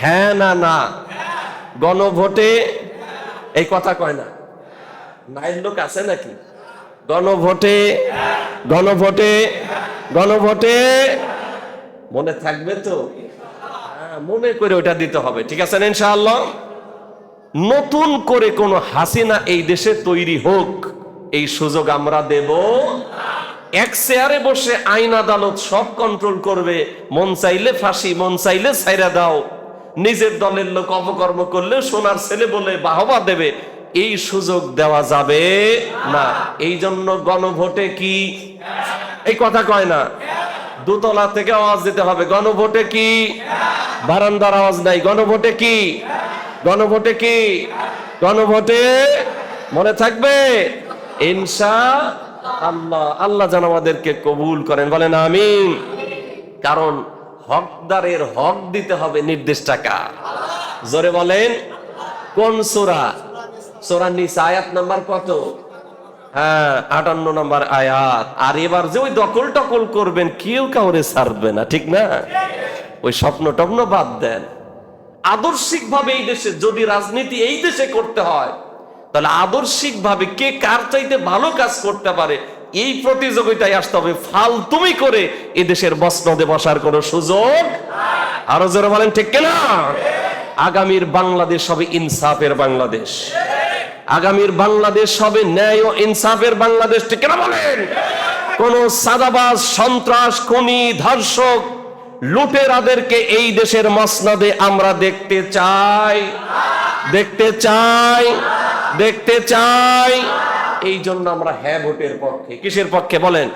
হ্যাঁ না না। গণভোটে এই কথা কয় না। নাইল লোক আছে নাকি? গণভোটে গণভোটে গণভোটে। মনে থাকবে তো? হ্যাঁ, মনে করে ওটা দিতে হবে। ঠিক আছে ইনশাআল্লাহ? নতুন করে কোন হাসিনা এই দেশে তৈরি হোক এই সুযোগ আমরা দেব। এক চেয়ারে বসে আইন আদালত সব কন্ট্রোল করবে। মন চাইলে ফাঁসি মন চাইলে ছাইরা দাও। নিজের দলের লোক অপকর্ম করলে সোনার ছেলে বলে বাহবা দেবে, এই সুযোগ দেওয়া যাবে না। এই জন্য গণভোটে কি? এই কথা কয় না। দোতলা থেকে আওয়াজ দিতে হবে, গণভোটে কি? বারান্দার আওয়াজ নাই, গণভোটে কি? গণভোটে কি? গণভোটে মনে থাকবে? ইনশা আল্লাহ আল্লাহ যেন আমাদেরকে কবুল করেন। বলেন আমিন। কারণ হকদারের হক দিতে হবে নির্দিষ্ট টাকা। জোরে বলেন, কোন সোরা? সোরা নিসা আয়াত নাম্বার কত? হ্যাঁ আটান্ন নম্বর আয়াত। আর এবার যে ওই দখল টকল করবেন, কেউ কাউরে না, ঠিক না? ওই স্বপ্ন টপ্ন বাদ দেন। আদর্শিক ভাবে এই দেশে যদি রাজনীতি এই দেশে করতে হয়, তাহলে আদর্শিক ভাবে কে কার চাইতে ভালো কাজ করতে পারে এই প্রতিযোগিতায় আসতে হবে। ফালতুমি করে এই দেশের বসনদে বসার কোনো সুযোগ আরও জোরে বলেন, ঠিক কিনা? আগামীর বাংলাদেশ হবে ইনসাফের বাংলাদেশ। আগামীর বাংলাদেশ হবে ন্যায় ও ইনসাফের বাংলাদেশ, ঠিক কিনা বলেন? কোন সাদাবাজ, সন্ত্রাস, খুনি, ধর্ষক, লুটেরাদেরকে এই দেশের মসনদে আমরা দেখতে চাই। দেখতে চাই। দেখতে চাই। এই জন্য আমরা হ্যাঁ ভোটের পক্ষে। কিসের পক্ষে বলেন?